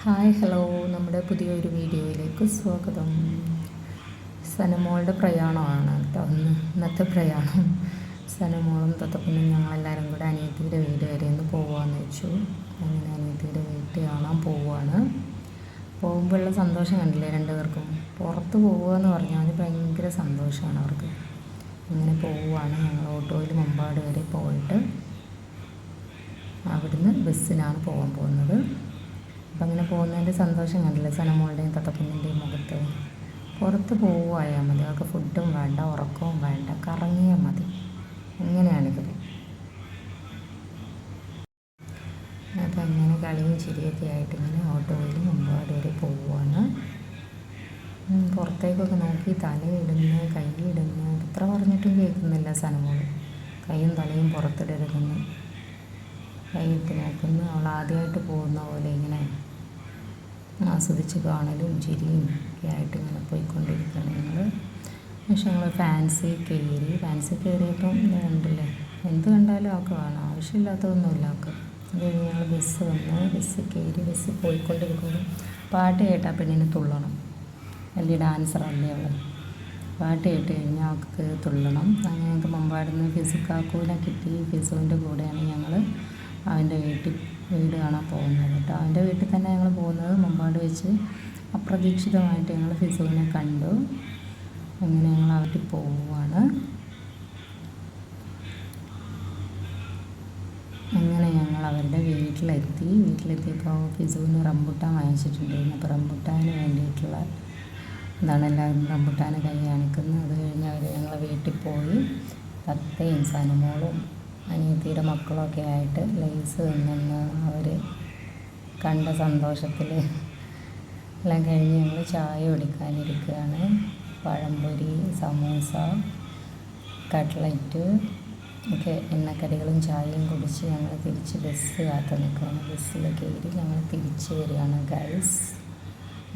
Hi hello. നമ്മുടെ പുതിയൊരു വീഡിയോയിലേക്ക് സ്വാഗതം. സനമോളുടെ പ്രയാണമാണ് കേട്ടോ ഇന്ന് ഇന്നത്തെ പ്രയാണം. സനമോളും തത്തപ്പനും ഞങ്ങളെല്ലാവരും കൂടെ അനിയത്തിയുടെ വീട് വരെ ഒന്ന് പോവാന്ന് വെച്ചു. അങ്ങനെ അനിയത്തിയുടെ വീട്ടിൽ കാണാൻ പോവുകയാണ് പോകുമ്പോഴുള്ള സന്തോഷം കണ്ടില്ലേ രണ്ടുപേർക്കും? പുറത്ത് പോവുക എന്ന് പറഞ്ഞാൽ ഭയങ്കര സന്തോഷമാണ് അവർക്ക്. ഇങ്ങനെ പോവുകയാണ് ഞങ്ങൾ ഓട്ടോയിൽ മുമ്പാട് വരെ പോയിട്ട് അവിടുന്ന് ബസ്സിനാണ് പോകാൻ പോകുന്നത്. പോകുന്നതിന്റെ സന്തോഷം കണ്ടില്ല? സനമോളുടെയും തത്തപ്പുന്നിന്റെയും മുഖത്ത്. പുറത്ത് പോവുകയാൽ മതി. അവർക്ക് ഫുഡും വേണ്ട ഉറക്കവും വേണ്ട. കറങ്ങിയാൽ മതി. ഇങ്ങനെയാണിവർ അപ്പം അങ്ങനെ കളിയും ചിരിയൊക്കെ ആയിട്ട് ഇങ്ങനെ ഓട്ടോയിൽ മുമ്പാട് വരെ പോവുകയാണ്. പുറത്തേക്കൊക്കെ നോക്കി തലയിടുന്നു കൈയിടുന്നു. എത്ര പറഞ്ഞിട്ടും കേൾക്കുന്നില്ല സനമോൾ കൈയും തലയും പുറത്തിടരുതെന്ന് കൈയിട്ട് നോക്കുന്നു. അവൾ ആദ്യമായിട്ട് പോകുന്ന ഇങ്ങനെ ആസ്വദിച്ച് കാണലും ചിരിയും ഒക്കെ ആയിട്ട് ഇങ്ങനെ പോയിക്കൊണ്ടിരിക്കുകയാണ് ഞങ്ങൾ പക്ഷെ ഞങ്ങൾ ഫാൻസി കയറി ഫാൻസി കയറിയപ്പം ഇത് കണ്ടില്ലേ എന്ത് കണ്ടാലും അവൾക്ക് വേണം ആവശ്യമില്ലാത്തതൊന്നുമില്ല അവൾക്ക് അത് കഴിഞ്ഞ് ഞങ്ങൾ ബസ് വന്ന് ബസ് കയറി ബസ് പോയിക്കൊണ്ടിരിക്കുമ്പോൾ പാട്ട് കേട്ടാൽ പെണ്ണിന് തുള്ളണം. വലിയ ഡാൻസറല്ലേ അവൾ പാട്ട് കേട്ട് കഴിഞ്ഞാൽ അവൾക്ക് തുള്ളണം. അങ്ങനെ ഞങ്ങൾക്ക് മുമ്പാടുന്ന് ഫിസുക്കാക്കൂനെ കിട്ടി. ഫിസുവിന്റെ കൂടെയാണ് ഞങ്ങൾ അവന്റെ വീട്ടിൽ വീട് കാണാൻ പോകുന്നത്. അവന്റെ വീട്ടിൽ തന്നെ ഞങ്ങൾ പോകുന്നത് മുമ്പാട് വെച്ച് അപ്രതീക്ഷിതമായിട്ട് ഞങ്ങൾ ഫിസുവിനെ കണ്ടു. അങ്ങനെ ഞങ്ങൾ അവിടെ പോവുകയാണ്. അങ്ങനെ ഞങ്ങൾ അവരുടെ വീട്ടിലെത്തി. വീട്ടിലെത്തിയപ്പോൾ ഫിസുവിന് റംബുട്ടാൻ വാങ്ങിച്ചിട്ടുണ്ടായിരുന്നു. അപ്പോൾ റംബുട്ടാന് വേണ്ടിയിട്ടുള്ള എന്താണ് എല്ലാവരും റംബുട്ടാനെ കൈ കാണിക്കുന്നത്. അത് കഴിഞ്ഞ് അവർ ഞങ്ങളെ വീട്ടിൽ പോയി. തത്തയും സനമോളും അനിയത്തിയുടെ മക്കളൊക്കെ ആയിട്ട് ലേസ് നിന്ന് അവർ കണ്ട സന്തോഷത്തിൽ എല്ലാം കഴിഞ്ഞ് ഞങ്ങൾ ചായ കുടിക്കാനിരിക്കുകയാണ്. പഴംപൊരി സമൂസ കട്ട്ലറ്റ് ഒക്കെ എണ്ണക്കടികളും ചായയും കുടിച്ച് ഞങ്ങൾ തിരിച്ച് ബസ് കാത്ത് നിൽക്കുകയാണ്. ബസ്സിൽ കയറി ഞങ്ങൾ തിരിച്ച് വരികയാണ്. ഗൈസ്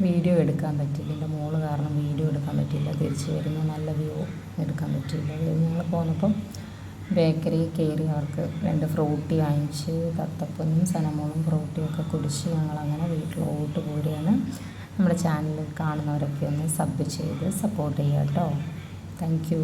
വീഡിയോ എടുക്കാൻ പറ്റില്ല എന്റെ മോൾ കാരണം വീഡിയോ എടുക്കാൻ പറ്റില്ല തിരിച്ച് വരുന്ന. നല്ല വ്യൂ എടുക്കാൻ പറ്റില്ല ഞങ്ങൾ പോന്നപ്പം ബേക്കറി കയറി അവർക്ക് രണ്ട് ഫ്രൂട്ടി വാങ്ങിച്ച് തത്തപ്പൊന്നും സനമോളും ഫ്രൂട്ടിയൊക്കെ കുടിച്ച് ഞങ്ങളങ്ങനെ വീട്ടിലോട്ട് പോരുകയാണ്. നമ്മുടെ ചാനൽ കാണുന്നവരൊക്കെ ഒന്ന് സബ് ചെയ്ത് സപ്പോർട്ട് ചെയ്യുക കേട്ടോ. താങ്ക്